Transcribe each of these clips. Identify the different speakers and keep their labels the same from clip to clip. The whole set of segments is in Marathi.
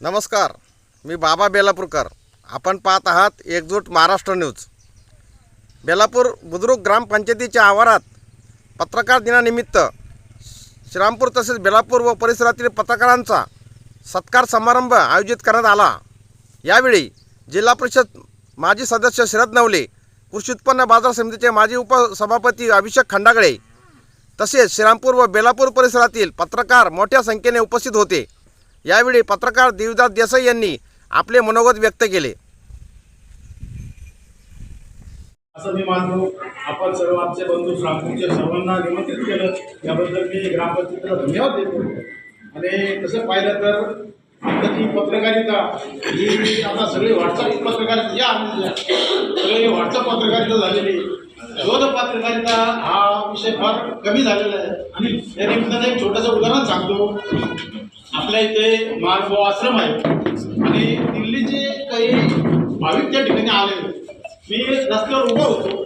Speaker 1: नमस्कार मी बाबा बेलापूरकर. आपण पाहत आहात एकजूट महाराष्ट्र न्यूज. बेलापूर बुद्रुक ग्रामपंचायतीच्या आवारात पत्रकार दिनानिमित्त श्रीरामपूर तसेच बेलापूर व परिसरातील पत्रकारांचा सत्कार समारंभ आयोजित करण्यात आला. यावेळी जिल्हा परिषद माजी सदस्य शरद नवले कृषी उत्पन्न बाजार समितीचे माजी उपसभापती अभिषेक खंडागळे तसेच श्रीरामपूर व बेलापूर परिसरातील पत्रकार मोठ्या संख्येने उपस्थित होते. यावेळी पत्रकार देवदास देसाई यांनी आपले मनोगत व्यक्त केले.
Speaker 2: असं मी मानतो. आपण सर्व आमचे बंधू श्रामपूरच्या सर्वांना निमंत्रित केलं. याबद्दल मी ग्रामपंचायतीला धन्यवाद देतो. आणि तसं पाहिलं तर आताची पत्रकारिता ही आता सगळी व्हॉट्सअप पत्रकारिता या. सगळी व्हॉट्सअप पत्रकारिता झालेली शोध पत्रकारिता हा विषय फार कमी झालेला आहे. आणि या निमित्तानं एक छोटंसं उदाहरण सांगतो. आपल्या इथे मालभो आश्रम आहे. आणि दिल्लीचे काही भाविक त्या ठिकाणी आले. मी रस्त्यावर उभं होतो.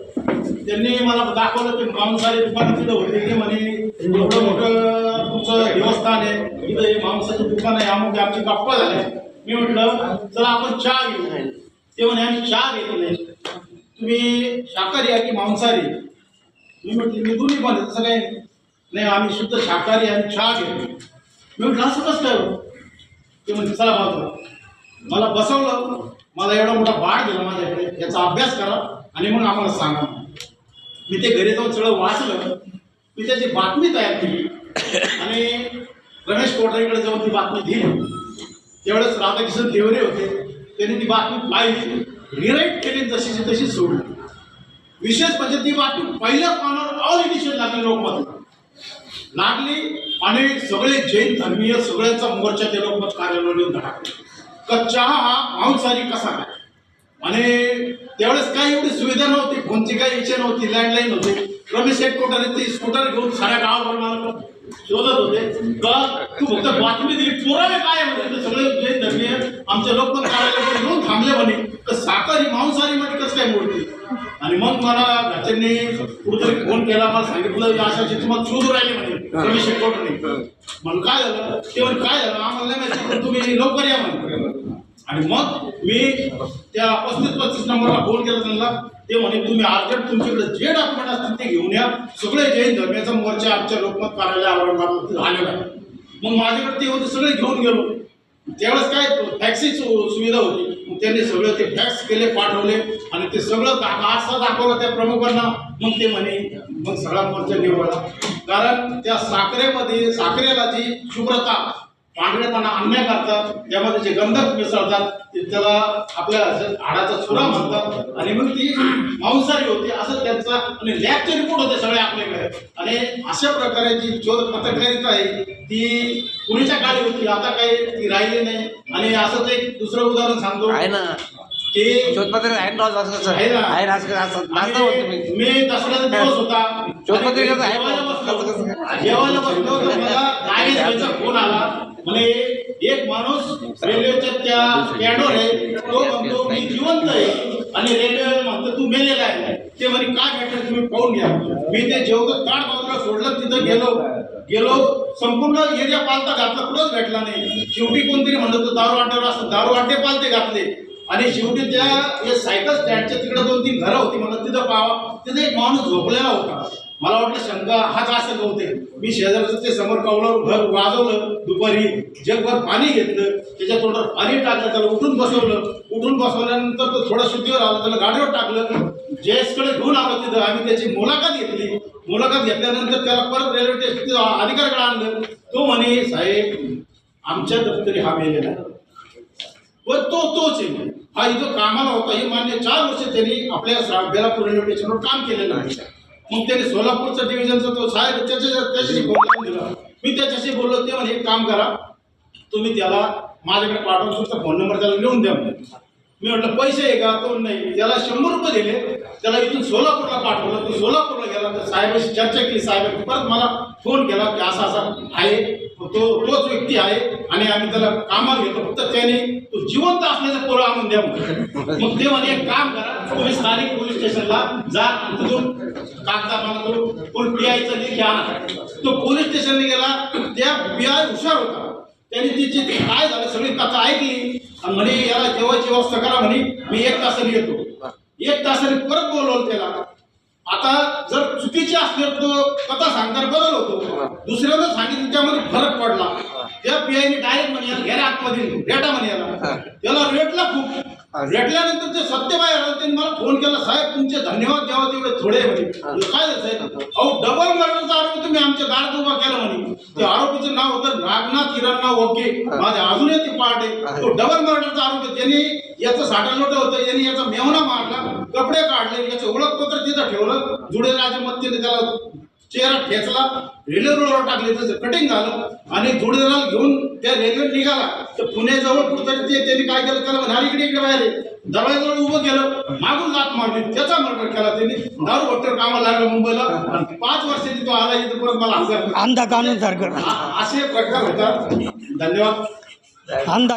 Speaker 2: त्यांनी मला दाखवलं ते मांसाहारी दुकान तिथं होते. की म्हणे एवढं मोठं तुमचं देवस्थान आहे. इथं हे मांसाचे दुकान आहे. अमुक आमची गप्पा झाल्या मी म्हटलं चला आपण चहा घेऊ ते म्हणे आम्ही चहा घेतली नाही. तुम्ही शाकाहारी आहे की मांसाहारी? मी म्हटली मी दोन्ही पण तसं काही नाही. नाही आम्ही शुद्ध शाकाहारी आणि चहा घेतो मी म्हटलं असं कसं काय हो? ते म्हणजे चला बाजूला मला बसवलं मला एवढा मोठा बाळ दिला माझ्याकडे याचा अभ्यास करा आणि मग आम्हाला सांगा. मी ते घरी जाऊन सगळं वाचलं मी त्याची बातमी तयार केली. आणि रमेश कोठारीकडे जाऊन ती बातमी दिली. तेवढंच राधाकिशन देवरे होते त्यांनी ती बातमी पाहिली रिराईट केली जशीची तशी सोडली. विशेष म्हणजे ती बातमी पहिल्या पानावर ऑल एडिशन लागली लोकमत. लागली आणि सगळे जैन धर्मीय सगळ्यांचा मोर्चा ते लोकमत कार्यालयावर धडकले तर चहा हा मांसाहारी कसा काय? आणि त्यावेळेस काही एवढी सुविधा नव्हती फोनची काही इच्छा नव्हती लँडलाईन होते. रमेश हेडकोटाने ते स्कूटर घेऊन साऱ्या गावावर मला शोधत होते. का तू फक्त बातमी दिली पुरावे काय होते सगळं सगळे जैन लोक आमच्या लोकमत येऊन थांबले म्हणे. तर साखरी मांसाहारी मध्ये कसं काय मोडते? आणि मग मला घरच्यांनी कुठेतरी फोन केला मला सांगितलं अशा तुम्हाला शोधू राहिले म्हणे. रमेश हेडकोटाने म्हणून काय झालं? ते म्हणे काय झालं? आम्हाला नाही माहिती तुम्ही लवकर या म्हणे. आणि मग मी त्या पस्तीस पस्तीस नंबरला फोन केला त्यांना. ते म्हणे तुम्ही अर्जंट तुमच्याकडे जे डॉक्युमेंट असतील ते घेऊन या. सगळे जैन धर्माचा मोर्चा आमच्या लोकमत कार्यालय औरंगाबाद झालेला आहे. मग माझ्याकडे ते होते सगळे घेऊन गेलो. त्यावेळेस काय फॅक्सची सु- सुविधा होती. त्यांनी सगळं ते फॅक्स केले पाठवले. आणि ते सगळं दा असं दाखवलं त्या प्रमुखांना. मग ते म्हणे मग सगळा मोर्चा निवडला कारण त्या साखरेमध्ये साखरेला जी शुभ्रता पांढरेपणा अन्याय करतात त्यामध्ये जे गंधक मिसळतात त्याला आपल्या हाडाचा चुरा म्हणतात. आणि मग ती मांसाहारी होती असं त्यांचा आणि लॅबचे रिपोर्ट होते सगळे आपल्याकडे. आणि अशा प्रकारे जी शोध पत्रकारिता आहे ती पूर्वीच्या काळी होती आता काही ती राहिली नाही. आणि असंच एक दुसरं उदाहरण सांगतो.
Speaker 3: आहे ना.
Speaker 2: की
Speaker 3: शोधपत्र आहे ना
Speaker 2: आहे
Speaker 3: मी.
Speaker 2: दसऱ्याचा दिवस होता.
Speaker 3: शोधपत्रिकेचं आहे
Speaker 2: जेवायला. बसलो. तर मला फोन आला. म्हणे एक माणूस रेल्वेच्या त्या पॅडवर आहे तो म्हणतो मी जिवंत आहे. आणि रेल्वे म्हणतो तू मेलेला आहे. ते म्हणे काय भेटलं? तुम्ही पाहून घ्या. मी ते जेवढं ताड बाजूला सोडलं तिथं गेलो. गेलो संपूर्ण एरिया पालता घातला कुठंच भेटला नाही. शेवटी कोणतरी म्हणत होतं दारू अड्ड्यावर असतं दारू अड्डे पालते घातले. आणि शेवटी त्या या सायकल स्टँडच्या तिकडे दोन तीन घरं होती म्हणत तिथं पाहावं तिथे एक माणूस झोपलेला होता. मला वाटलं शंका हाच असं नव्हते. मी शेजारचं ते समोर कवलावर घर वाजवलं दुपारी जगभर पाणी घेतलं त्याच्या तोंडावर पाणी टाकलं त्याला उठून बसवलं. उठून बसवल्यानंतर तो थोडा शुद्धीवर आला त्याला गाडीवर टाकलं. जयसकडे घेऊन आलो तिथं. आम्ही त्याची मुलाखत घेतली. मुलाखत घेतल्यानंतर त्याला परत रेल्वे स्टेशन अधिकाऱ्याकडे आणलं. तो म्हणे साहेब आमच्या दप्तरी हा मेलेला व तो तोच आहे हा इथं कामाला होता. हे मान्य चार वर्ष त्यांनी आपल्या बेलापूर रेल्वे स्टेशनवर काम केलेलं आहे. मग त्याने सोलापूरचा डिव्हिजनचा तो साहेब त्याच्या त्याच्याशी फोन दिला मी त्याच्याशी बोललो ते म्हणजे एक काम करा तुम्ही त्याला माझ्याकडे पाठवून तुमचा फोन नंबर त्याला लिहून द्या म्हणजे मी म्हटलं पैसे आहे का? तो नाही. त्याला शंभर रुपये दिले. त्याला इथून सोलापूरला पाठवलं. तो सोलापूरला गेला. तर साहेबांशी चर्चा केली. साहेबांनी परत मला फोन केला की असा असा आहे. तो तोच व्यक्ती आहे आणि आम्ही त्याला कामाला घेतो. फक्त त्याने तो जिवंत असल्याचं पोरं आणून द्या मग ते म्हणजे एक काम करा. तुम्ही स्थानिक पोलीस स्टेशनला जा. तिथून कागदा मला तो. कोण पी आयचा लेखी आणा. तो पोलीस स्टेशनला गेला. त्या पी आय हुशार होता. त्याने तिची काय झालं सगळी कथा ऐकली. आणि म्हणे याला जेवायची व्यवस्था करा म्हणे मी एक तासाने येतो. एक तासाने परत बोलवलं त्याला. आता जर चुकीची असली तो कथा सांगताना बदल होतो. दुसऱ्यांदा सांगितलं त्यामध्ये फरक पडला. त्या पीआयने डायरेक्ट म्हणे घ्या आतमध्ये रेटा म्हणे याला. त्याला रेटल्यानंतर ते सत्यबाई आला. त्यांनी मला फोन केला साहेब तुमचे धन्यवाद द्यावा तेवढे थोडे म्हणे काय साहेब? अहो डबल मर्डरचा आरोप तुम्ही आमच्या दारात उभा केला म्हणे. ते आरोपीचं नाव होतं नागनाथ हिरणनाव ओके माझ्या अजूनही ते पार्ट आहे. तो डबल मर्डरचा आरोप त्यांनी याचं साठा होतं. यांनी याचा मेवना मारला कपडे काढले याचं ओळखपत्र तिथं ठेवलं. जुडे राजमत्तेने त्याला चेहरा ठेचला रेल्वे रोडवर टाकले त्याचं कटिंग झालं आणि जुडेलाल घेऊन त्या रेल्वे निघाला. तर पुण्याजवळ कुठतरी ते त्यांनी काय केलं? त्याला म्हणाले इकडे इकडे बाहेर. दरवाजाजवळ उभं केलं मागून लात मारली. त्याचा मर्डर केला त्यांनी. दारू भट्टर कामाला लागला मुंबईला. आणि पाच वर्षांनी तो आला इथं परत मला हजार
Speaker 4: अंधा कानून सारखं.
Speaker 2: असे प्रकार होतात. धन्यवाद.
Speaker 4: अंधा